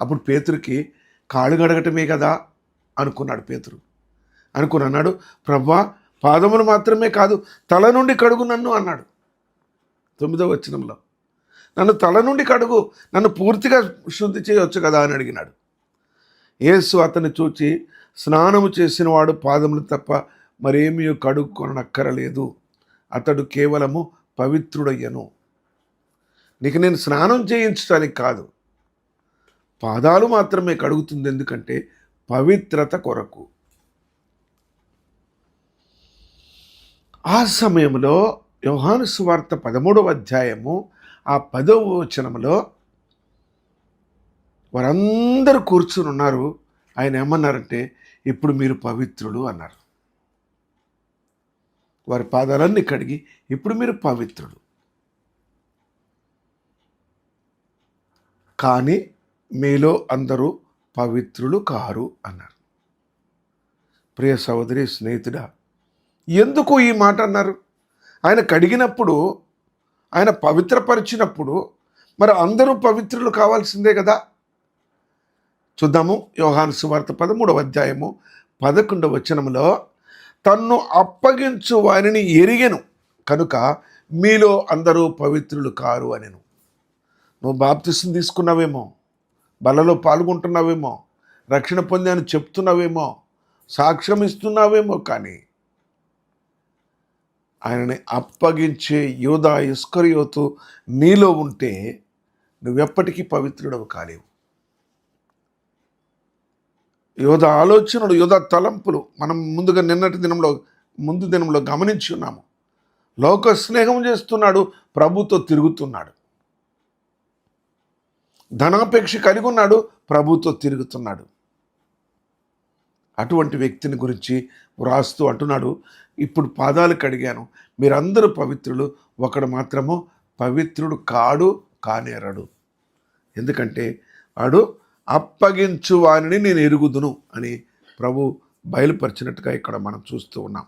అప్పుడు పేతురికి కాళ్ళు గడగటమే కదా అనుకున్నాడు పేతురు. అనుకుని అన్నాడు ప్రభా పాదములు మాత్రమే కాదు తల నుండి కడుగు నన్ను అన్నాడు. తొమ్మిదవ వచనంలో. నన్ను తల నుండి కడుగు నన్ను పూర్తిగా శుద్ధి చేయవచ్చు కదా అని అడిగినాడు. యేసు అతన్ని చూచి స్నానము చేసిన వాడు పాదములు తప్ప మరేమీ కడుక్కొనక్కరలేదు. అతడు కేవలము పవిత్రుడయ్యను. నీకు నేను స్నానం చేయించడానికి కాదు. పాదాలు మాత్రమే కడుగుతుంది ఎందుకంటే పవిత్రత కొరకు. ఆ సమయంలో యోహాను సువార్త పదమూడవ అధ్యాయము ఆ పదవ వచనంలో వారందరూ కూర్చుని ఉన్నారు. ఆయన ఏమన్నారంటే ఇప్పుడు మీరు పవిత్రులు అన్నారు. వారి పాదాలన్నీ కడిగి ఇప్పుడు మీరు పవిత్రులు. కానీ మీలో అందరూ పవిత్రులు కారు అన్నారు. ప్రియ సహోదరి స్నేహితుడా ఎందుకు ఈ మాట అన్నారు? ఆయన కడిగినప్పుడు ఆయన పవిత్రపరిచినప్పుడు మరి అందరూ పవిత్రులు కావాల్సిందే కదా? చూద్దాము యోహాను సువార్త పదమూడవ అధ్యాయము పదకొండవ వచనంలో తన్ను అప్పగించు వారిని ఎరిగెను కనుక మీలో అందరూ పవిత్రులు కారు అనెను. నువ్వు బాప్తిసం తీసుకున్నావేమో? బలలో పాల్గొంటున్నావేమో రక్షణ పొందాను చెప్తున్నావేమో సాక్ష్యం ఇస్తున్నావేమో కానీ ఆయనని అప్పగించే యోధా ఇస్కరియోతు నీలో ఉంటే నువ్వెప్పటికీ పవిత్రుడవు కాలేవు. యోధ ఆలోచనలు యోధ తలంపులు మనం ముందుగా నిన్నటి దినంలో ముందు దినంలో గమనించి ఉన్నాము. లోక స్నేహం చేస్తున్నాడు ప్రభుతో తిరుగుతున్నాడు. ధనాపేక్ష కలిగి ఉన్నాడు ప్రభుతో తిరుగుతున్నాడు. అటువంటి వ్యక్తిని గురించి వ్రాస్తూ అంటున్నాడు ఇప్పుడు పాదాలు కడిగాను మీరందరూ పవిత్రులు ఒకడు మాత్రము పవిత్రుడు కాడు కానేరడు ఎందుకంటే వాడు అప్పగించు వానిని నేను ఎరుగుదును అని ప్రభు బయలుపరిచినట్టుగా ఇక్కడ మనం చూస్తూ ఉన్నాం.